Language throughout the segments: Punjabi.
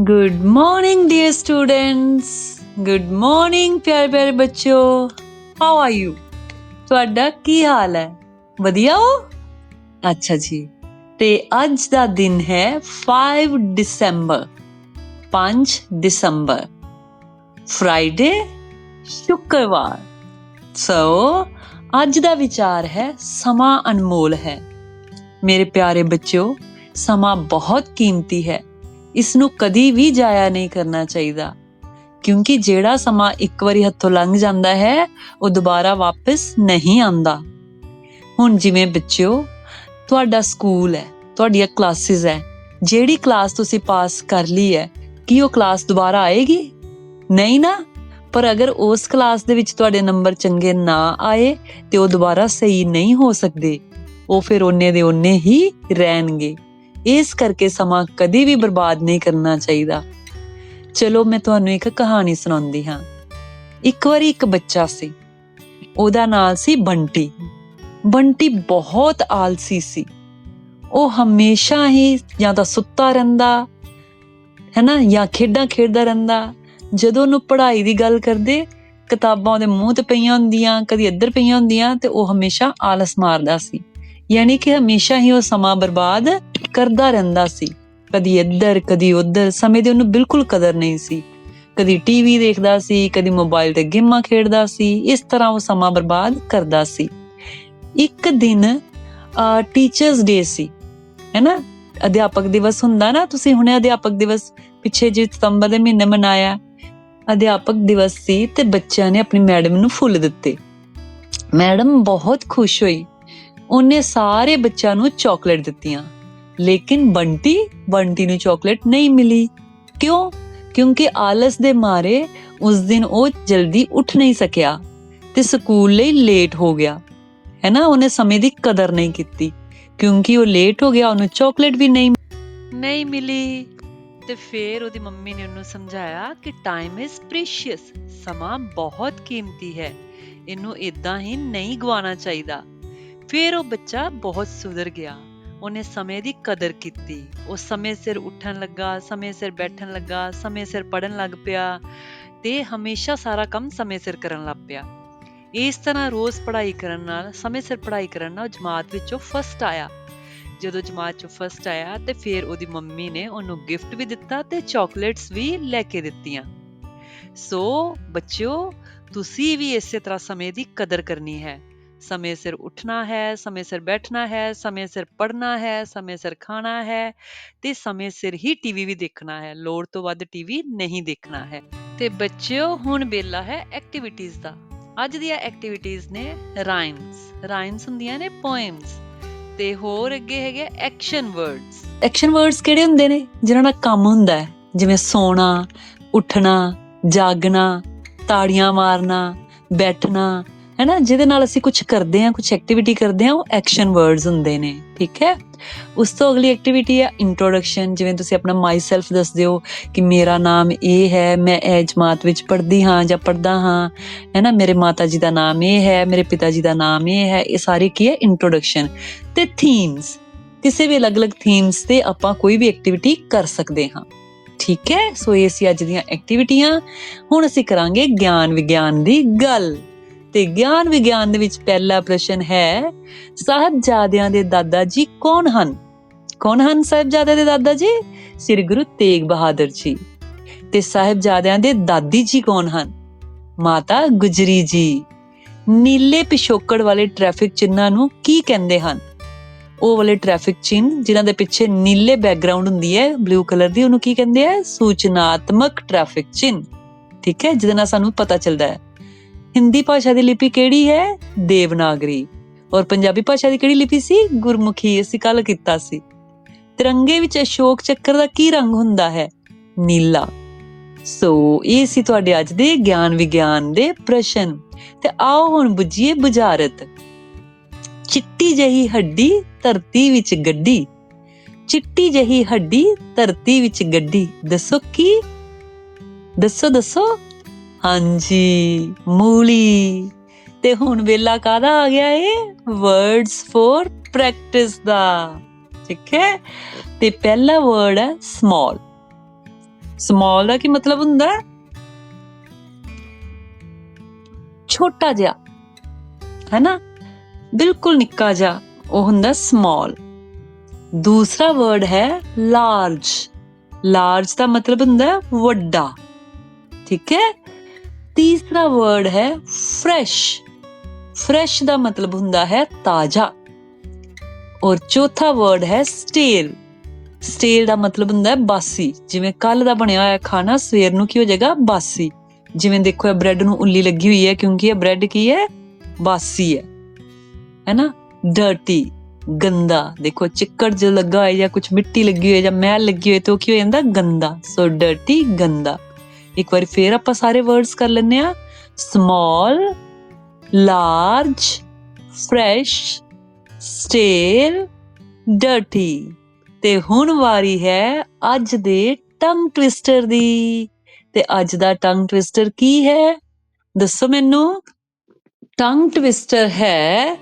good morning dear students good morning ਪਿਆਰੇ ਪਿਆਰੇ ਬੱਚਿਓ ਹਾਊ ਆਰ ਯੂ ਤੁਹਾਡਾ ਕੀ ਹਾਲ ਹੈ ਵਧੀਆ ਹੋ ਅੱਛਾ ਜੀ ਤੇ ਅੱਜ ਦਾ ਦਿਨ ਹੈ 5 ਦਸੰਬਰ 5 ਦਸੰਬਰ ਫਰਾਈਡੇ ਸ਼ੁੱਕਰਵਾਰ ਸੋ ਅੱਜ ਦਾ ਵਿਚਾਰ ਹੈ ਸਮਾਂ ਅਨਮੋਲ ਹੈ ਮੇਰੇ ਪਿਆਰੇ ਬੱਚਿਓ ਸਮਾਂ ਬਹੁਤ ਕੀਮਤੀ ਹੈ ਇਸ ਨੂੰ ਕਦੀ ਵੀ ਜਾਇਆ ਨਹੀਂ ਕਰਨਾ ਚਾਹੀਦਾ। ਕਿਉਂਕਿ ਜਿਹੜਾ ਸਮਾਂ ਇੱਕ ਵਾਰੀ ਹੱਥੋਂ ਲੰਘ ਜਾਂਦਾ ਹੈ, ਉਹ ਦੁਬਾਰਾ ਵਾਪਸ ਨਹੀਂ ਆਉਂਦਾ। ਹੁਣ ਜਿਵੇਂ ਬੱਚਿਓ, ਤੁਹਾਡਾ ਸਕੂਲ ਹੈ, ਤੁਹਾਡੀਆਂ ਕਲਾਸਿਸ ਹੈ, ਜਿਹੜੀ ਕਲਾਸ ਤੁਸੀਂ ਪਾਸ ਕਰ ਲਈ ਹੈ, ਕੀ ਉਹ ਕਲਾਸ ਦੁਬਾਰਾ ਆਏਗੀ? ਨਹੀਂ ਨਾ, ਪਰ ਅਗਰ ਉਸ ਕਲਾਸ ਦੇ ਵਿੱਚ ਤੁਹਾਡੇ ਨੰਬਰ ਚੰਗੇ ਨਾ ਆਏ, ਤੇ ਉਹ ਦੁਬਾਰਾ ਸਹੀ ਨਹੀਂ ਹੋ ਸਕਦੇ, ਉਹ ਫਿਰ ਉਹਨੇ ਦੇ ਉਹਨੇ ਹੀ ਰਹਿਣਗੇ। ਇਸ ਕਰਕੇ ਸਮਾਂ ਕਦੀ ਵੀ ਬਰਬਾਦ ਨਹੀਂ ਕਰਨਾ ਚਾਹੀਦਾ। ਚਲੋ, ਮੈਂ ਤੁਹਾਨੂੰ ਇੱਕ ਕਹਾਣੀ ਸੁਣਾਉਂਦੀ ਹਾਂ। ਇੱਕ ਵਾਰੀ ਇੱਕ ਬੱਚਾ ਸੀ। ਉਹਦਾ ਨਾਮ ਸੀ ਬੰਟੀ। ਬੰਟੀ ਬਹੁਤ ਆਲਸੀ ਸੀ। ਉਹ ਹਮੇਸ਼ਾ ਹੀ ਜਾਂ ਤਾਂ ਸੁੱਤਾ ਰਹਿੰਦਾ ਹੈ ਨਾ ਜਾਂ ਖੇਡਾਂ ਖੇਡਦਾ ਰਹਿੰਦਾ। ਜਦੋਂ ਉਹਨੂੰ ਪੜ੍ਹਾਈ ਦੀ ਗੱਲ ਕਰਦੇ, ਕਿਤਾਬਾਂ ਉਹਦੇ ਮੂੰਹ ਤੇ ਪਈਆਂ ਹੁੰਦੀਆਂ, ਕਦੀ ਇੱਧਰ ਪਈਆਂ ਹੁੰਦੀਆਂ, ਤੇ ਉਹ ਹਮੇਸ਼ਾ ਆਲਸ ਮਾਰਦਾ ਸੀ। ਯਾਨੀ ਕਿ ਹਮੇਸ਼ਾ ਹੀ ਉਹ ਸਮਾਂ ਬਰਬਾਦ ਕਰਦਾ ਰਹਿੰਦਾ ਸੀ। ਕਦੀ ਇੱਧਰ, ਕਦੀ ਉੱਧਰ, ਸਮੇਂ ਦੀ ਉਹਨੂੰ ਬਿਲਕੁਲ ਕਦਰ ਨਹੀਂ ਸੀ। ਕਦੀ ਟੀਵੀ ਦੇਖਦਾ ਸੀ, ਕਦੀ ਮੋਬਾਈਲ ਤੇ ਗੇਮਾਂ ਖੇਡਦਾ ਸੀ, ਇਸ ਤਰ੍ਹਾਂ ਉਹ ਸਮਾਂ ਬਰਬਾਦ ਕਰਦਾ ਸੀ। ਇੱਕ ਦਿਨ ਟੀਚਰਸ ਡੇ ਸੀ ਹੈਨਾ ਅਧਿਆਪਕ ਦਿਵਸ ਹੁੰਦਾ ਨਾ, ਤੁਸੀਂ ਹੁਣੇ ਅਧਿਆਪਕ ਦਿਵਸ ਪਿੱਛੇ ਜੇ ਸਤੰਬਰ ਦੇ ਮਹੀਨੇ ਮਨਾਇਆ। ਅਧਿਆਪਕ ਦਿਵਸ ਸੀ ਤੇ ਬੱਚਿਆਂ ਨੇ ਆਪਣੀ ਮੈਡਮ ਨੂੰ ਫੁੱਲ ਦਿੱਤੇ। ਮੈਡਮ ਬਹੁਤ ਖੁਸ਼ ਹੋਈ। ਉਹਨੇ ਸਾਰੇ ਬੱਚਿਆਂ ਨੂੰ ਚਾਕਲੇਟ ਦਿੱਤੀਆਂ। ਲੇਕਿਨ ਬੰਟੀ ਬੰਟੀ ਨੂੰ ਚਾਕਲੇਟ ਨਹੀਂ ਮਿਲੀ। ਕਿਉਂ? ਕਿਉਂਕਿ ਆਲਸ ਦੇ ਮਾਰੇ ਉਸ ਦਿਨ ਉਹ ਜਲਦੀ ਉੱਠ ਨਹੀਂ ਸਕਿਆ ਤੇ ਸਕੂਲ ਲਈ ਲੇਟ ਹੋ ਗਿਆ। ਹੈ ਨਾ? ਉਹਨੇ ਸਮੇਂ ਦੀ ਕਦਰ ਨਹੀਂ ਕੀਤੀ। ਕਿਉਂਕਿ ਉਹ ਲੇਟ ਹੋ ਗਿਆ, ਉਹਨੂੰ ਚਾਕਲੇਟ ਵੀ ਨਹੀਂ ਨਹੀਂ ਮਿਲੀ। ਤੇ ਫਿਰ ਉਹਦੀ ਮੰਮੀ ਨੇ ਉਹਨੂੰ ਸਮਝਾਇਆ ਕਿ ਟਾਈਮ ਇਜ਼ ਪ੍ਰੀਸ਼ੀਅਸ ਸਮਾਂ ਬਹੁਤ ਕੀਮਤੀ ਹੈ। ਇਹਨੂੰ ਇਦਾਂ ਹੀ ਨਹੀਂ ਗਵਾਉਣਾ ਚਾਹੀਦਾ। ਫਿਰ ਉਹ ਬੱਚਾ ਬਹੁਤ ਸੁਧਰ ਗਿਆ। ਉਹਨੇ ਸਮੇਂ ਦੀ ਕਦਰ ਕੀਤੀ। ਉਹ ਸਮੇਂ ਸਿਰ ਉੱਠਣ ਲੱਗਾ, ਸਮੇਂ ਸਿਰ ਬੈਠਣ ਲੱਗਾ, ਸਮੇਂ ਸਿਰ ਪੜਨ ਲੱਗ ਪਿਆ ਤੇ ਹਮੇਸ਼ਾ ਸਾਰਾ ਕੰਮ ਸਮੇਂ ਸਿਰ ਕਰਨ ਲੱਗ ਪਿਆ। ਇਸ ਤਰ੍ਹਾਂ ਰੋਜ਼ ਪੜ੍ਹਾਈ ਕਰਨ ਨਾਲ, ਸਮੇਂ ਸਿਰ ਪੜ੍ਹਾਈ ਕਰਨ ਨਾਲ ਜਮਾਤ ਵਿੱਚੋਂ ਫਸਟ ਆਇਆ। ਜਦੋਂ ਜਮਾਤ ਚੋਂ ਫਸਟ ਆਇਆ ਤੇ ਫਿਰ ਉਹਦੀ ਮੰਮੀ ਨੇ ਉਹਨੂੰ ਗਿਫਟ ਵੀ ਦਿੱਤਾ ਤੇ ਚਾਕਲੇਟਸ ਵੀ ਲੈ ਕੇ ਦਿੱਤੀਆਂ। ਸੋ ਬੱਚਿਓ, ਤੁਸੀਂ ਵੀ ਇਸੇ ਤਰ੍ਹਾਂ ਸਮੇਂ ਦੀ ਕਦਰ ਕਰਨੀ ਹੈ। ਸਮੇਂ ਸਿਰ ਉੱਠਣਾ ਹੈ, ਸਮੇਂ ਸਿਰ ਬੈਠਣਾ ਹੈ, ਸਮੇਂ ਸਿਰ ਪੜ੍ਹਨਾ ਹੈ, ਸਮੇਂ ਸਿਰ ਖਾਣਾ ਹੈ ਤੇ ਸਮੇਂ ਸਿਰ ਹੀ ਟੀਵੀ ਵੀ ਦੇਖਣਾ ਹੈ। ਲੋੜ ਤੋਂ ਵੱਧ ਟੀਵੀ ਨਹੀਂ ਦੇਖਣਾ ਹੈ। ਤੇ ਬੱਚਿਓ, ਹੁਣ ਵੇਲਾ ਹੈ ਐਕਟੀਵਿਟੀਜ਼ ਦਾ। ਅੱਜ ਦੀਆਂ ਐਕਟੀਵਿਟੀਜ਼ ਨੇ ਰਾਈਮਸ ਰਾਈਮਸ ਹੁੰਦੀਆਂ ਨੇ ਪੋਇਮਸ ਤੇ ਹੋਰ ਅੱਗੇ ਹੈਗੇ ਐਕਸ਼ਨ ਵਰਡਸ ਐਕਸ਼ਨ ਵਰਡਸ ਕਿਹੜੇ ਹੁੰਦੇ ਨੇ? ਜਿਨ੍ਹਾਂ ਦਾ ਕੰਮ ਹੁੰਦਾ ਹੈ। ਜਿਵੇਂ ਸੋਣਾ, ਉੱਠਣਾ, ਜਾਗਣਾ, ਤਾੜੀਆਂ ਮਾਰਨਾ, ਬੈਠਣਾ ਹੈਨਾ, ਜਿਹਦੇ ਨਾਲ ਅਸੀਂ ਕੁਝ ਕਰਦੇ ਹਾਂ ਕੁਝ ਐਕਟੀਵਿਟੀ ਕਰਦੇ ਹਾਂ, ਉਹ ਐਕਸ਼ਨ ਵਰਡਸ ਹੁੰਦੇ ਨੇ, ਠੀਕ ਹੈ? ਉਸ ਤੋਂ ਅਗਲੀ ਐਕਟੀਵਿਟੀ ਹੈ ਇੰਟਰੋਡਕਸ਼ਨ ਜਿਵੇਂ ਤੁਸੀਂ ਆਪਣਾ ਮਾਈ ਸੈਲਫ ਦੱਸ ਦਿਓ ਕਿ ਮੇਰਾ ਨਾਮ ਇਹ ਹੈ, ਮੈਂ ਇਹ ਜਮਾਤ ਵਿੱਚ ਪੜ੍ਹਦੀ ਹਾਂ ਜਾਂ ਪੜ੍ਹਦਾ ਹਾਂ, ਹੈਨਾ, ਮੇਰੇ ਮਾਤਾ ਜੀ ਦਾ ਨਾਮ ਇਹ ਹੈ, ਮੇਰੇ ਪਿਤਾ ਜੀ ਦਾ ਨਾਮ ਇਹ ਹੈ, ਇਹ ਸਾਰੀ ਕੀ ਹੈ? ਇੰਟਰੋਡਕਸ਼ਨ ਤੇ ਥੀਮਸ ਕਿਸੇ ਵੀ ਅਲੱਗ-ਅਲੱਗ ਥੀਮਸ ਤੇ ਆਪਾਂ ਕੋਈ ਵੀ ਐਕਟੀਵਿਟੀ ਕਰ ਸਕਦੇ ਹਾਂ, ਠੀਕ ਹੈ? ਸੋ ਇਹ ਸੀ ਅੱਜ ਦੀਆਂ ਐਕਟੀਵਿਟੀਆਂ ਹੁਣ ਅਸੀਂ ਕਰਾਂਗੇ ਗਿਆਨ ਵਿਗਿਆਨ ਦੀ ਗੱਲ। ਤੇ ਗਿਆਨ ਵਿਗਿਆਨ ਦੇ ਵਿੱਚ ਪਹਿਲਾ ਪ੍ਰਸ਼ਨ ਹੈ, ਸਾਹਿਬਜ਼ਾਦਿਆਂ ਦੇ ਦਾਦਾ ਜੀ ਕੌਣ ਹਨ? ਕੌਣ ਹਨ ਸਾਹਿਬਜ਼ਾਦਿਆਂ ਦੇ ਦਾਦਾ ਜੀ? ਸ੍ਰੀ ਗੁਰੂ ਤੇਗ ਬਹਾਦਰ ਜੀ। ਤੇ ਸਾਹਿਬਜ਼ਾਦਿਆਂ ਦੇ ਦਾਦੀ ਜੀ ਕੌਣ ਹਨ? ਮਾਤਾ ਗੁਜਰੀ ਜੀ। ਨੀਲੇ ਪਿਛੋਕੜ ਵਾਲੇ ਟ੍ਰੈਫਿਕ ਚਿੰਨਾਂ ਨੂੰ ਕੀ ਕਹਿੰਦੇ ਹਨ? ਉਹ ਵਾਲੇ ਟ੍ਰੈਫਿਕ ਚਿੰਨ ਜਿਨ੍ਹਾਂ ਦੇ ਪਿੱਛੇ ਨੀਲੇ ਬੈਕਗ੍ਰਾਉਂਡ ਹੁੰਦੀ ਹੈ ਬਲੂ ਕਲਰ ਦੀ, ਉਹਨੂੰ ਕੀ ਕਹਿੰਦੇ ਆ? ਸੂਚਨਾਤਮਕ ਟ੍ਰੈਫਿਕ ਚਿੰਨ ਠੀਕ ਹੈ, ਜਿਹਦੇ ਨਾਲ ਸਾਨੂੰ ਪਤਾ ਚੱਲਦਾ ਹੈ। ਹਿੰਦੀ ਭਾਸ਼ਾ ਦੀ ਲਿਪੀ ਕਿਹੜੀ ਹੈ? ਦੇਵਨਾਗਰੀ। ਔਰ ਪੰਜਾਬੀ ਭਾਸ਼ਾ ਦੀ ਕਿਹੜੀ ਲਿਪੀ ਸੀ? ਗੁਰਮੁਖੀ। ਅਸੀਂ ਕੱਲ ਕੀਤਾ ਸੀ। ਤਿਰੰਗੇ ਵਿੱਚ ਅਸ਼ੋਕ ਚੱਕਰ ਦਾ ਕੀ ਰੰਗ ਹੁੰਦਾ ਹੈ? ਨੀਲਾ। ਸੋ ਇਹ ਸੀ ਤੁਹਾਡੇ ਅੱਜ ਦੇ ਗਿਆਨ ਵਿਗਿਆਨ ਦੇ ਪ੍ਰਸ਼ਨ। ਤੇ ਆਓ ਹੁਣ ਬੁੱਝੀਏ ਬੁਝਾਰਤ। ਚਿੱਟੀ ਜਹੀ ਹੱਡੀ ਧਰਤੀ ਵਿੱਚ ਗੱਡੀ। ਚਿੱਟੀ ਜਹੀ ਹੱਡੀ ਧਰਤੀ ਵਿੱਚ ਗੱਡੀ। ਦੱਸੋ ਕੀ? ਦੱਸੋ ਦੱਸੋ। ਹਾਂਜੀ, ਮੂਲੀ। ਤੇ ਹੁਣ ਵੇਲਾ ਕਾਦਾ ਆ ਗਿਆ ਏ? ਵਰਡਸ ਫॉर ਪ੍ਰੈਕਟਿਸ ਦਾ। ਠੀਕ ਹੈ? ਤੇ ਪਹਿਲਾ ਵਰਡ ਹੈ ਸਮਾਲ ਸਮਾਲ ਦਾ ਕੀ ਮਤਲਬ ਹੁੰਦਾ? ਹੈ ਛੋਟਾ ਜਿਹਾ। ਹੈ ਨਾ ਬਿਲਕੁਲ ਨਿੱਕਾ ਜਿਹਾ। ਉਹ ਹੁੰਦਾ ਸਮਾਲ ਦੂਸਰਾ ਵਰਡ ਹੈ ਲਾਰਜ ਲਾਰਜ ਦਾ ਮਤਲਬ ਹੁੰਦਾ ਹੈ ਵੱਡਾ। ਠੀਕ ਹੈ? ਤੀਸਰਾ ਵਰਡ ਹੈ ਫਰੈਸ਼ ਫਰੈਸ਼ ਦਾ ਮਤਲਬ ਹੁੰਦਾ ਹੈ ਤਾਜ਼ਾ। ਔਰ ਚੌਥਾ ਵਰਡ ਹੈ ਸਟੇਲ ਸਟੇਲ ਦਾ ਮਤਲਬ ਹੁੰਦਾ ਹੈ ਬਾਸੀ। ਜਿਵੇਂ ਕੱਲ ਦਾ ਬਣਿਆ ਹੋਇਆ ਖਾਣਾ, ਸਵੇਰ ਨੂੰ ਕੀ ਹੋ ਜਾਏਗਾ? ਬਾਸੀ। ਜਿਵੇਂ ਦੇਖੋ, ਇਹ ਬ੍ਰੈਡ ਨੂੰ ਉੱਲੀ ਲੱਗੀ ਹੋਈ ਹੈ, ਕਿਉਂਕਿ ਇਹ ਬ੍ਰੈਡ ਕੀ ਹੈ? ਬਾਸੀ ਹੈ। ਹੈ ਡਰਟੀ ਗੰਦਾ। ਦੇਖੋ, ਚਿੱਕੜ ਜੋ ਲੱਗਾ ਹੋਇਆ ਜਾਂ ਕੁਝ ਮਿੱਟੀ ਲੱਗੀ ਹੋਈ ਹੈ ਜਾਂ ਮੈਲ ਲੱਗੀ ਹੋਈ ਤਾਂ ਉਹ ਕੀ ਹੋ ਜਾਂਦਾ? ਗੰਦਾ। ਸੋ ਡਰਟੀ ਗੰਦਾ। ਇੱਕ ਵਾਰੀ ਫੇਰ ਆਪਾਂ ਸਾਰੇ ਵਰਡਸ ਕਰ ਲੈਂਦੇ ਆ small large fresh stale dirty ਤੇ ਹੁਣ ਵਾਰੀ ਹੈ ਅੱਜ ਦੇ ਟੰਗ ਟਵਿਸਟਰ ਦੀ। ਤੇ ਅੱਜ ਦਾ ਟੰਗ ਟਵਿਸਟਰ ਕੀ ਹੈ? ਦੱਸੋ ਮੈਨੂੰ। ਟੰਗ ਟਵਿਸਟਰ ਹੈ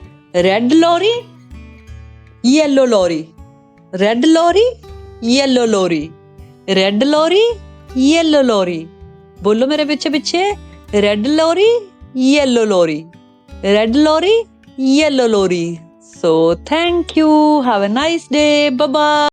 ਰੈੱਡ ਲੋਰੀ ਯੈਲੋ ਲੋਰੀ ਰੈੱਡ ਲੋਰੀ ਯੈਲੋ ਲੋਰੀ ਰੈੱਡ ਲੋਰੀ ਯੈਲੋ ਲੋਰੀ ਬੋਲੋ ਮੇਰੇ ਪਿੱਛੇ ਪਿੱਛੇ। ਰੈੱਡ ਲੋਰੀ ਯੈਲੋ ਲੋਰੀ red lorry yellow lorry so thank you have a nice day bye bye